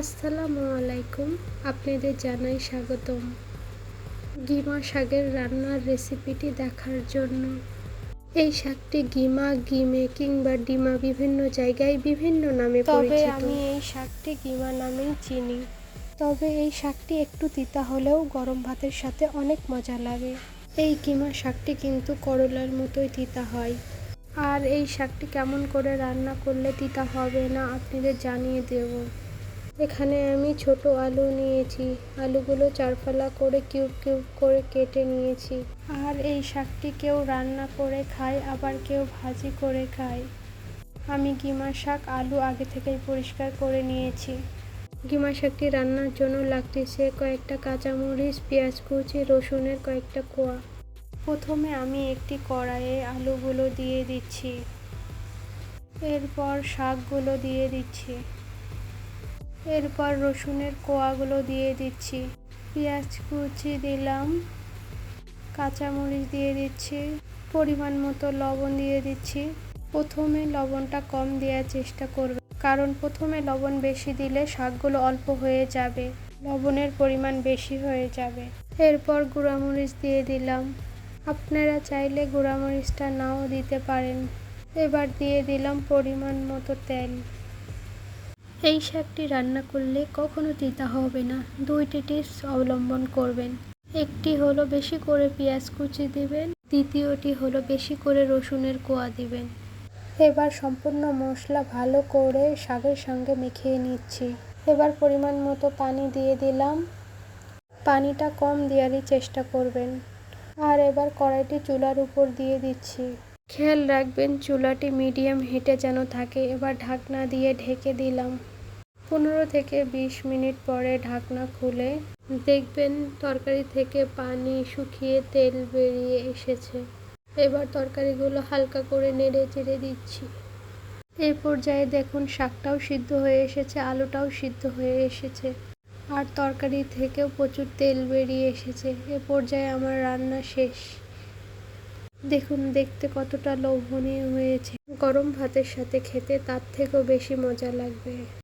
আসসালামু আলাইকুম আপনাদের জানাই স্বাগতম। গিমা শাকের রান্নার রেসিপিটি দেখার জন্য। এই শাকটি গিমা গিমে কিংবা ডিমা বিভিন্ন জায়গায় বিভিন্ন নামে তবে আমি এই শাকটি গিমা নামেই চিনি। তবে এই শাকটি একটু তিতা হলেও গরম ভাতের সাথে অনেক মজা লাগে। এই গিমা শাকটি কিন্তু করলার মতোই তিতা হয়। আর এই শাকটি কেমন করে রান্না করলে তিতা হবে না আপনাদের জানিয়ে দেব। এখানে আমি ছোট আলু নিয়েছি। আলুগুলো চারফালা করে কিউব কিউব করে কেটে নিয়েছি। আর এই শাকটি কেউ রান্না করে খায়, আবার কেউ ভাজি করে খায়। আমি গিমা শাক আলু আগে থেকেই পরিষ্কার করে নিয়েছি। গিমা শাকটি রান্নার জন্য লাগতেছে কয়েকটা কাঁচামরিচ, পেঁয়াজ কুচি, রসুনের কয়েকটা কোয়া। প্রথমে আমি একটি কড়াইয়ে আলুগুলো দিয়ে দিচ্ছি। এরপর শাকগুলো দিয়ে দিচ্ছি। এরপর রসুনের কোয়াগুলো দিয়ে দিচ্ছি। পেঁয়াজ কুচি দিলাম, কাঁচামরিচ দিয়ে দিচ্ছি, পরিমাণ মতো লবণ দিয়ে দিচ্ছি। প্রথমে লবণটা কম দেওয়ার চেষ্টা করবে, কারণ প্রথমে লবণ বেশি দিলে শাকগুলো অল্প হয়ে যাবে, লবণের পরিমাণ বেশি হয়ে যাবে। এরপর গুঁড়ামরিচ দিয়ে দিলাম। আপনারা চাইলে গুঁড়ামরিচটা নাও দিতে পারেন। এবার দিয়ে দিলাম পরিমাণ মতো তেল। এই শাকটি রান্না করলে কখনো তিতা হবে না। দুইটি টিপস অবলম্বন করবেন। একটি হলো বেশি করে পেঁয়াজ কুচি দিবেন, দ্বিতীয়টি হলো বেশি করে রসুনের কোয়া দিবেন। এবার সম্পূর্ণ মশলা ভালো করে শাকের সঙ্গে মিখিয়ে নিচ্ছি। এবার পরিমাণ মতো পানি দিয়ে দিলাম। পানিটা কম দেওয়ারই চেষ্টা করবেন। আর এবার কড়াইটি চুলার উপর দিয়ে দিচ্ছি। খেয়াল রাখবেন চুলাটি মিডিয়াম হিটে যেন থাকে। এবার ঢাকনা দিয়ে ঢেকে দিলাম। পনেরো থেকে বিশ মিনিট পরে ঢাকনা খুলে দেখবেন তরকারি থেকে পানি শুকিয়ে তেল বেরিয়ে এসেছে। এবার তরকারিগুলো হালকা করে নেড়ে চেড়ে দিচ্ছি। এই পর্যায়ে দেখুন শাকটাও সিদ্ধ হয়ে এসেছে, আলুটাও সিদ্ধ হয়ে এসেছে। আর তরকারি থেকেও প্রচুর তেল বেরিয়ে এসেছে। এ পর্যায়ে আমার রান্না শেষ। দেখুন, দেখতে কতটা লোভনীয় হয়েছে। গরম ভাতের সাথে খেতে তার থেকেও বেশি মজা লাগবে।